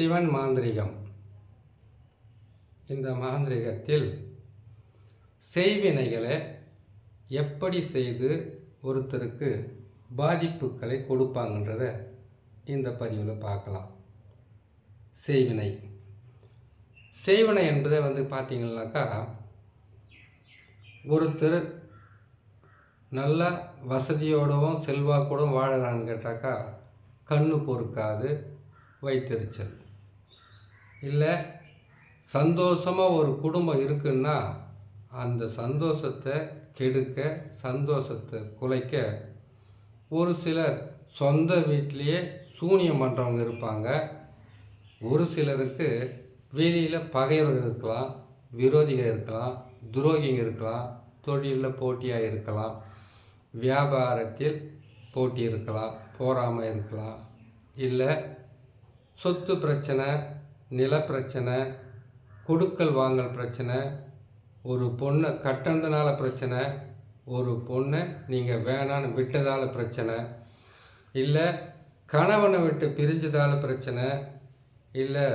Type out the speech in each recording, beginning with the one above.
சிவன் மாந்திரிகம். இந்த மாந்திரிகத்தில் செய்வினைகளை எப்படி செய்து ஒருத்தருக்கு பாதிப்புகளை கொடுப்பாங்கன்றத இந்த பதிவில் பார்க்கலாம். செய்வினை. செய்வினை என்பதை வந்து பார்த்தீங்கன்னாக்கா ஒருத்தர் நல்ல வசதியோடவும் செல்வாக்கூடவும் வாழறான்னு கேட்டாக்கா கண்ணு பொறுக்காது வைத்தெரிச்சல் இல்லை சந்தோஷமாக ஒரு குடும்பம் இருக்குன்னா அந்த சந்தோஷத்தை கெடுக்க சந்தோஷத்தை குலைக்க ஒரு சிலர் சொந்த வீட்டிலையே சூனியம் பண்ணுறவங்க இருப்பாங்க. ஒரு சிலருக்கு வெளியில் பகைவர்கள் இருக்கலாம் விரோதிகள் இருக்கலாம் துரோகிங்க இருக்கலாம் தொழிலில் போட்டியாக இருக்கலாம் வியாபாரத்தில் போட்டி இருக்கலாம் போராமல் இருக்கலாம் இல்லை சொத்து பிரச்சனை நிலப்பிரச்சனை கொடுக்கல் வாங்கல் பிரச்சனை ஒரு பொண்ணை கட்டினதுனால பிரச்சனை ஒரு பொண்ணை நீங்கள் வேணான்னு விட்டதால் பிரச்சனை இல்லை கணவனை விட்டு பிரிஞ்சதால் பிரச்சனை இல்லை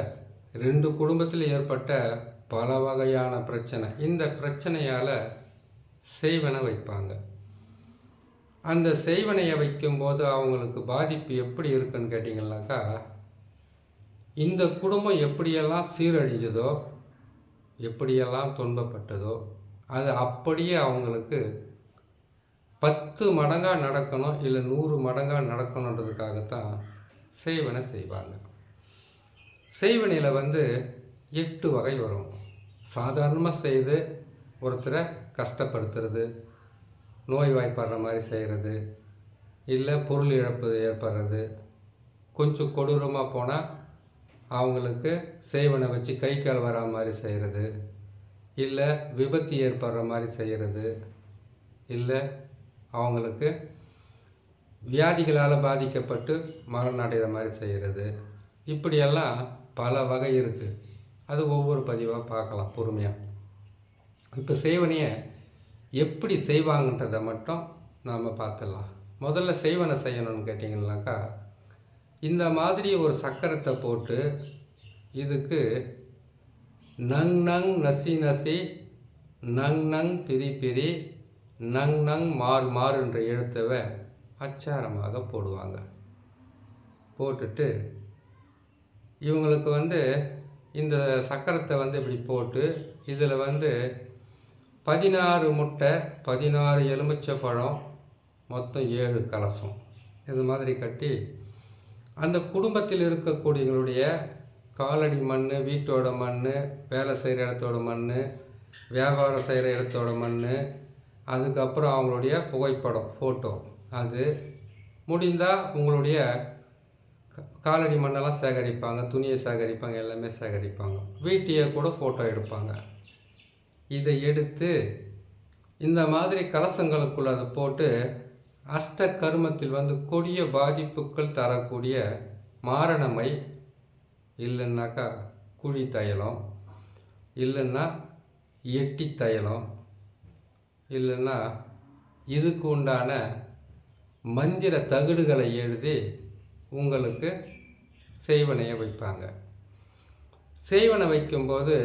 ரெண்டு குடும்பத்தில் ஏற்பட்ட பல வகையான பிரச்சனை. இந்த பிரச்சனையால் செய்வனை வைப்பாங்க. அந்த செய்வனையை வைக்கும்போது அவங்களுக்கு பாதிப்பு எப்படி இருக்குன்னு கேட்டிங்கன்னாக்கா இந்த குடும்பம் எப்படியெல்லாம் சீரழிஞ்சதோ எப்படியெல்லாம் துன்பப்பட்டதோ அது அப்படியே அவங்களுக்கு பத்து மடங்காக நடக்கணும் இல்லை நூறு மடங்காக நடக்கணுன்றதுக்காகத்தான் செய்வனை செய்வாங்க. செய்வனையில் வந்து எட்டு வகை வரும். சாதாரணமாக செய்து ஒருத்தரை கஷ்டப்படுத்துறது நோய்வாய்ப்படுற மாதிரி செய்கிறது இல்லை பொருள் இழப்பு ஏற்படுறது கொஞ்சம் கொடூரமாக போனால் அவங்களுக்கு செய்வனை வச்சு கை கால் வரா மாதிரி செய்கிறது இல்லை விபத்து ஏற்படுற மாதிரி செய்கிறது இல்லை அவங்களுக்கு வியாதிகளால் பாதிக்கப்பட்டு மரணம் அடைகிற மாதிரி செய்கிறது இப்படியெல்லாம் பல வகை இருக்குது அது ஒவ்வொரு பதிவாக பார்க்கலாம் பொறுமையாக இப்போ செய்வனையை எப்படி செய்வாங்கன்றதை மட்டும் நாம் பார்த்துடலாம். முதல்ல செய்வனை செய்யணும்னு கேட்டிங்கனாக்கா இந்த மாதிரி ஒரு சக்கரத்தை போட்டு இதுக்கு நங் நங் நசி நசி நங் நங் பிரி பிரி நங் நங் மாறு மாறு என்ற எழுத்தவை அச்சாரமாக போடுவாங்க. போட்டுட்டு இவங்களுக்கு வந்து இந்த சக்கரத்தை வந்து இப்படி போட்டு இதில் வந்து பதினாறு முட்டை பதினாறு எலுமிச்சை பழம் மொத்தம் ஏழு கலசம். இது மாதிரி கட்டி அந்த குடும்பத்தில் இருக்கக்கூடியவங்களுடைய காலடி மண் வீட்டோட மண் வேலை செய்கிற இடத்தோட மண் வியாபாரம் செய்கிற இடத்தோட மண் அதுக்கப்புறம் அவங்களுடைய புகைப்படம் ஃபோட்டோ அது முடிந்தால் உங்களுடைய க- காலடி மண்ணெல்லாம் சேகரிப்பாங்க துணியை சேகரிப்பாங்க எல்லாமே சேகரிப்பாங்க. வீட்டையே கூட ஃபோட்டோ எடுப்பாங்க. இதை எடுத்து இந்த மாதிரி கலசங்களுக்குள்ள அதை போட்டு அஷ்ட கருமத்தில் வந்து கொடிய பாதிப்புகள் தரக்கூடிய மாரணமை இல்லைன்னாக்கா குழி தைலம் இல்லைன்னா எட்டி தையலம் இல்லைன்னா இதுக்கு உண்டான மந்திர தகடுகளை எழுதி உங்களுக்கு செய்வனையை வைப்பாங்க. செய்வனை வைக்கும்போது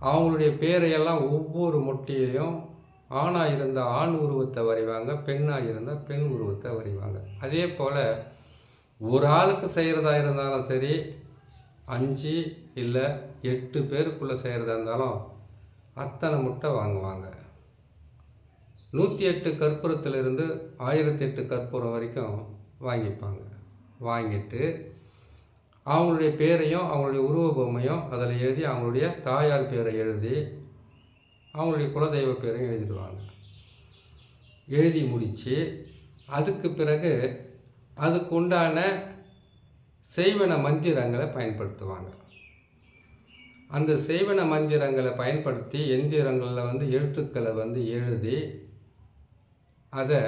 அவங்களுடைய பேரையெல்லாம் ஒவ்வொரு முட்டியிலையும் ஆணாக இருந்தால் ஆண் உருவத்தை வரைவாங்க பெண்ணாக இருந்தால் பெண் உருவத்தை வரைவாங்க. அதே போல் ஒரு ஆளுக்கு செய்கிறதா இருந்தாலும் சரி அஞ்சு இல்லை எட்டு பேருக்குள்ளே செய்கிறதா இருந்தாலும் அத்தனை முட்டை வாங்குவாங்க. நூற்றி எட்டு கற்பூரத்திலிருந்து ஆயிரத்தி எட்டு கற்பூரம் வரைக்கும் வாங்கிப்பாங்க. வாங்கிட்டு அவங்களுடைய பேரையும் அவங்களுடைய உருவ பொம்மையும் அதில் எழுதி அவங்களுடைய தாயார் பேரை எழுதி அவங்களுடைய குலதெய்வ பேரையும் எழுதிடுவாங்க. எழுதி முடித்து அதுக்கு பிறகு அதுக்கு உண்டான செய்வன மந்திரங்களை பயன்படுத்துவாங்க. அந்த செய்வன மந்திரங்களை பயன்படுத்தி எந்திரங்களில் வந்து எழுத்துக்களை வந்து எழுதி அதை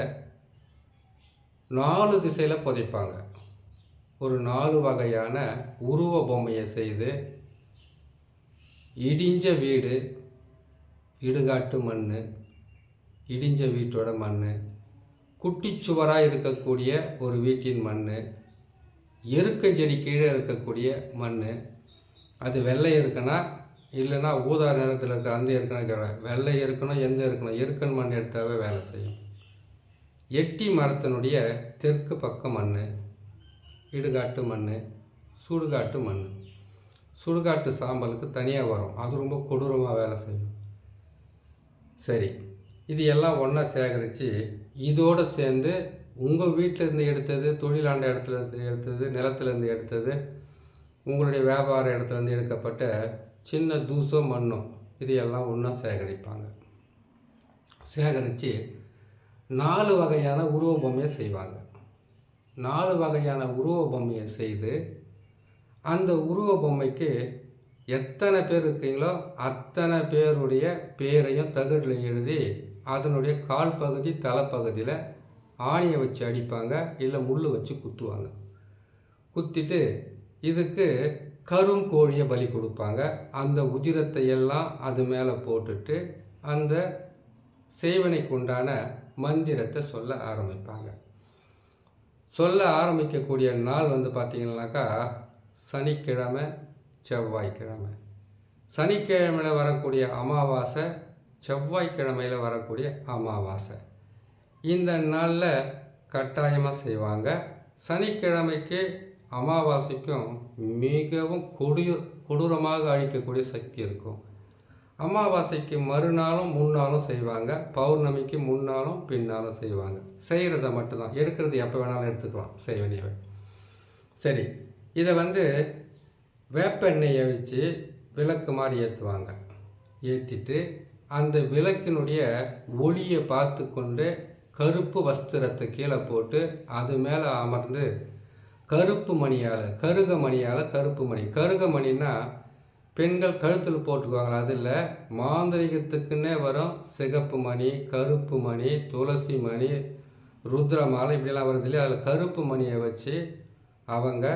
நாலு திசையில் புதைப்பாங்க. ஒரு நாலு வகையான உருவ பொம்மையை செய்து இடிஞ்ச வீடு இடுகாட்டு மண் இடிஞ்ச வீட்டோட மண் குட்டிச்சுவராக இருக்கக்கூடிய ஒரு வீட்டின் மண் எருக்கஞ்செடி கீழே இருக்கக்கூடிய மண் அது வெள்ளை இருக்குன்னா இல்லைன்னா ஊதா நிறத்தில் இருக்க அந்த இருக்கணும் வெள்ளை இருக்கணும் எந்த இருக்கணும் எருக்கன் மண் எடுத்தாவே வேலை செய்யும். எட்டி மரத்தினுடைய தெற்கு பக்க மண் இடுகாட்டு மண் சுடுகாட்டு மண் சுடுகாட்டு சாம்பலுக்கு தனியாக வரும். அது ரொம்ப கொடூரமாக வேலை செய்யும். சரி. இது எல்லாம் ஒன்றா சேகரித்து இதோடு சேர்ந்து உங்கள் வீட்டிலேருந்து எடுத்தது தொழிலாண்ட இடத்துல இருந்து எடுத்தது நிலத்துலேருந்து எடுத்தது உங்களுடைய வியாபார இடத்துலேருந்து எடுக்கப்பட்ட சின்ன தூசம் மண்ணும் இது எல்லாம் ஒன்றா சேகரிப்பாங்க. சேகரித்து நாலு வகையான உருவ பொம்மையை செய்வாங்க. நாலு வகையான உருவ பொம்மையை செய்து அந்த உருவ பொம்மைக்கு எத்தனை பேர் இருக்கீங்களோ அத்தனை பேருடைய பேரையும் தகடில் எழுதி அதனுடைய கால் பகுதி தலைப்பகுதியில் ஆணியை வச்சு அடிப்பாங்க இல்லை முள் வச்சு குத்துவாங்க. குத்திட்டு இதுக்கு கரும் கோழியை பலி கொடுப்பாங்க. அந்த உதிரத்தை எல்லாம் அது மேலே போட்டுட்டு அந்த சேவனைக்கு உண்டான மந்திரத்தை சொல்ல ஆரம்பிப்பாங்க. சொல்ல ஆரம்பிக்கக்கூடிய நாள் வந்து பார்த்திங்கனாக்கா சனிக்கிழமை செவ்வாய்க்கிழமை. சனிக்கிழமையில் வரக்கூடிய அமாவாசை செவ்வாய்க்கிழமையில் வரக்கூடிய அமாவாசை. இந்த நாளில் கட்டாயமாக செய்வாங்க. சனிக்கிழமைக்கு அமாவாசைக்கும் மிகவும் கொடிய கொடூரமாக அழிக்கக்கூடிய சக்தி இருக்கும். அமாவாசைக்கு மறுநாளும் முன்னாலும் செய்வாங்க. பௌர்ணமிக்கு முன்னாலும் பின்னாலும் செய்வாங்க. செய்கிறத மட்டும்தான். எடுக்கிறது எப்போ வேணாலும் எடுத்துக்கலாம். செய்ய வேண்டியவை. சரி இதை வந்து வேப்பெண்ணெயை வச்சு விளக்கு மாதிரி ஏற்றுவாங்க ஏற்றிட்டு அந்த விளக்கினுடைய ஒளியை பார்த்து கொண்டு கருப்பு வஸ்திரத்தை கீழே போட்டு அது மேலே அமர்ந்து கருப்பு மணியால் கருக மணியால் கருப்பு மணி. கருக மணின்னா பெண்கள் கழுத்தில் போட்டுக்குவாங்க அதில் மாந்திரிகத்துக்குன்னே வரும். சிகப்பு மணி கருப்பு மணி துளசி மணி ருத்ர மாலை இப்படிலாம் வருது இல்லையா? அதில் கருப்பு மணியை வச்சு அவங்க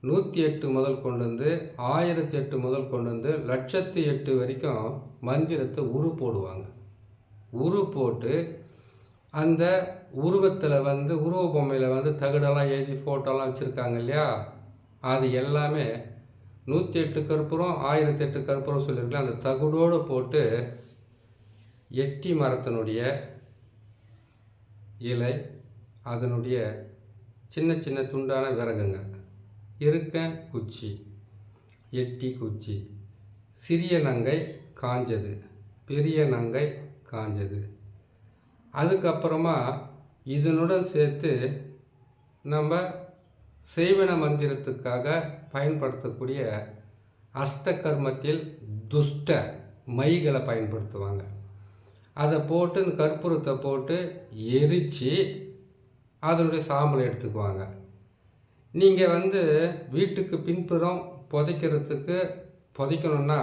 நூற்றி எட்டு முதல் கொண்டு வந்து ஆயிரத்தி எட்டு முதல் கொண்டு வந்து லட்சத்து எட்டு வரைக்கும் மந்திரத்தை உரு போடுவாங்க. உரு போட்டு அந்த உருவத்தில் வந்து உருவ பொம்மையில் வந்து தகடெல்லாம் எழுதி ஃபோட்டோலாம் வச்சுருக்காங்க இல்லையா? அது எல்லாமே நூற்றி எட்டு கற்பூரம் ஆயிரத்தி எட்டு கற்பூரம் சொல்லியிருக்கலாம் அந்த தகுடோடு போட்டு எட்டி மரத்தினுடைய இலை அதனுடைய சின்ன சின்ன துண்டான விறகுங்க. இருக்கன் குச்சி. எட்டி குச்சி. சிறிய நங்கை காஞ்சது. பெரிய நங்கை காஞ்சது. அதுக்கப்புறமா இதனுடன் சேர்த்து நம்ம செய்வன மந்திரத்துக்காக பயன்படுத்தக்கூடிய அஷ்டகர்மத்தில் துஷ்ட மைகளை பயன்படுத்துவாங்க. அதை போட்டு இந்த கற்பூரத்தை போட்டு எரித்து அதனுடைய சாம்பலை எடுத்துக்குவாங்க. நீங்கள் வந்து வீட்டுக்கு பின்புறம் புதைக்கிறதுக்கு புதைக்கணுன்னா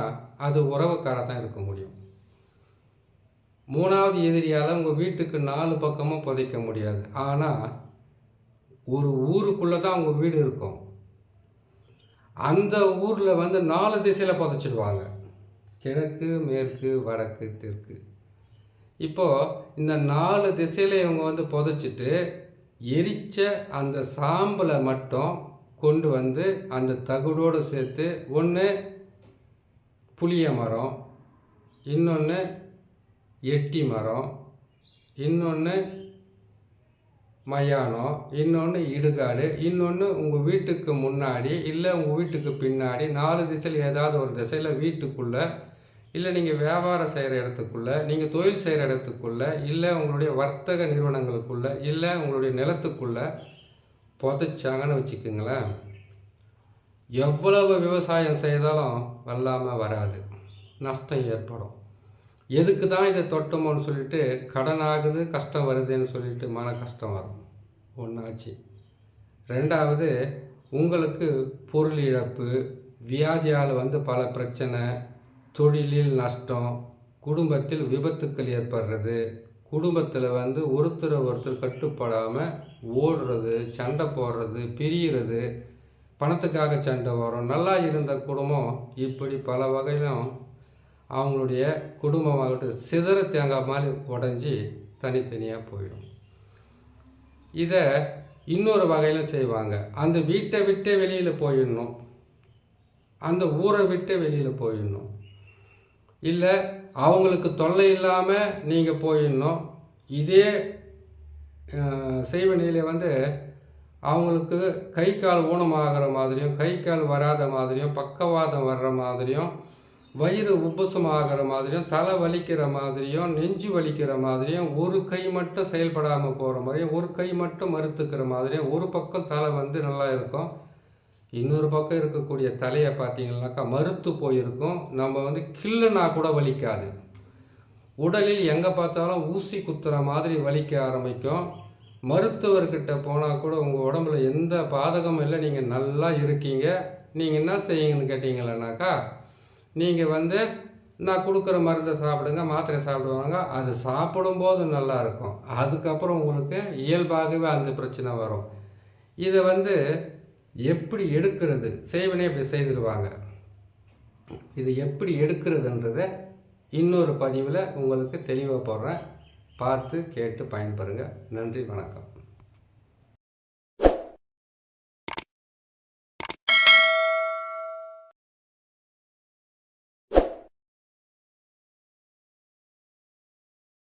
அது உறவுக்கார தான் இருக்க முடியும். மூணாவது எதிரியால் உங்கள் வீட்டுக்கு நாலு பக்கமும் புதைக்க முடியாது. ஆனால் ஒரு ஊருக்குள்ளே தான் உங்கள் வீடு இருக்கும். அந்த ஊரில் வந்து நாலு திசையில் புதைச்சிடுவாங்க கிழக்கு மேற்கு வடக்கு தெற்கு. இப்போது இந்த நாலு திசையில் இவங்க வந்து புதைச்சிட்டு எரித்த அந்த சாம்பலை மட்டும் கொண்டு வந்து அந்த தகுடோடு சேர்த்து ஒன்று புளிய மரம் இன்னொன்று எட்டி மரம் இன்னொன்று மயானம் இன்னொன்று இடுகாடு இன்னொன்று உங்கள் வீட்டுக்கு முன்னாடி இல்லை உங்கள் வீட்டுக்கு பின்னாடி நாலு திசையில் ஏதாவது ஒரு திசையில் வீட்டுக்குள்ளே இல்லை நீங்கள் வியாபாரம் செய்கிற இடத்துக்குள்ளே நீங்கள் தொழில் செய்கிற இடத்துக்குள்ளே இல்லை உங்களுடைய வர்த்தக நிறுவனங்களுக்குள்ளே இல்லை உங்களுடைய நிலத்துக்குள்ளே புதைச்சாங்கன்னு வச்சுக்கோங்களேன். எவ்வளவு விவசாயம் செய்தாலும் வல்லாமல் வராது. நஷ்டம் ஏற்படும். எதுக்கு தான் இதை தொட்டமோன்னு சொல்லிட்டு கடன் ஆகுது கஷ்டம் வருதுன்னு சொல்லிட்டு மன கஷ்டம் வரும். ஒன்றாச்சு ரெண்டாவது உங்களுக்கு பொருள் இழப்பு வியாதியால் வந்து பல பிரச்சனை தொழிலில் நஷ்டம் குடும்பத்தில் விபத்துக்கள் ஏற்படுறது குடும்பத்தில் வந்து ஒருத்தர் ஒருத்தர் கட்டுப்படாமல் ஓடுறது சண்டை போடுறது பிரியிறது பணத்துக்காக சண்டை வரும் நல்லா இருந்த குடும்பம் இப்படி பல வகையிலும் அவங்களுடைய குடும்பமாகட்டும் சிதற தேங்காய் மாதிரி உடஞ்சி தனித்தனியாக போயிடும். இதை இன்னொரு வகையில் செய்வாங்க. அந்த வீட்டை விட்டே வெளியில் போயிடணும். அந்த ஊரை விட்டே வெளியில் போயிடணும். இல்லை அவங்களுக்கு தொல்லை இல்லாமல் நீங்கள் போயிடணும். இதே அஹ், வந்து அவங்களுக்கு கை கால் ஊனமாகிற மாதிரியும் கை கால் வராத மாதிரியும் பக்கவாதம் வர்ற மாதிரியும் வயிறு உப்புசமாகிற மாதிரியும் தலை வலிக்கிற மாதிரியும் நெஞ்சு வலிக்கிற மாதிரியும் ஒரு கை மட்டும் செயல்படாமல் போகிற மாதிரியும் ஒரு கை மட்டும் மறுத்துக்கிற மாதிரியும் ஒரு பக்கம் தலை வந்து நல்லா இருக்கும். இன்னொரு பக்கம் இருக்கக்கூடிய தலையை பார்த்தீங்கன்னாக்கா மறுத்து போயிருக்கும். நம்ம வந்து கில்லுனா கூட வலிக்காது. உடலில் எங்கே பார்த்தாலும் ஊசி குத்துற மாதிரி வலிக்க ஆரம்பிக்கும். மருத்துவர்கிட்ட போனால் கூட உங்கள் உடம்புல எந்த பாதகமும் இல்லை. நீங்கள் நல்லா இருக்கீங்க. நீங்கள் என்ன செய்யுங்கன்னு கேட்டிங்களேனாக்கா நீங்கள் வந்து நான் கொடுக்குற மருந்தை சாப்பிடுங்க மாத்திரை சாப்பிடுவாங்க. அது சாப்பிடும்போது நல்லா இருக்கும். அதுக்கப்புறம் உங்களுக்கு இயல்பாகவே அந்த பிரச்சனை வரும். இதை வந்து எப்படி எடுக்கிறது? செய்வனே இப்படி செய்திருவாங்க. இது எப்படி எடுக்கிறதுன்றதை இன்னொரு பதிவில் உங்களுக்கு தெளிவாக போடுறேன். பார்த்து கேட்டு பயன்பெறுங்க. நன்றி வணக்கம்.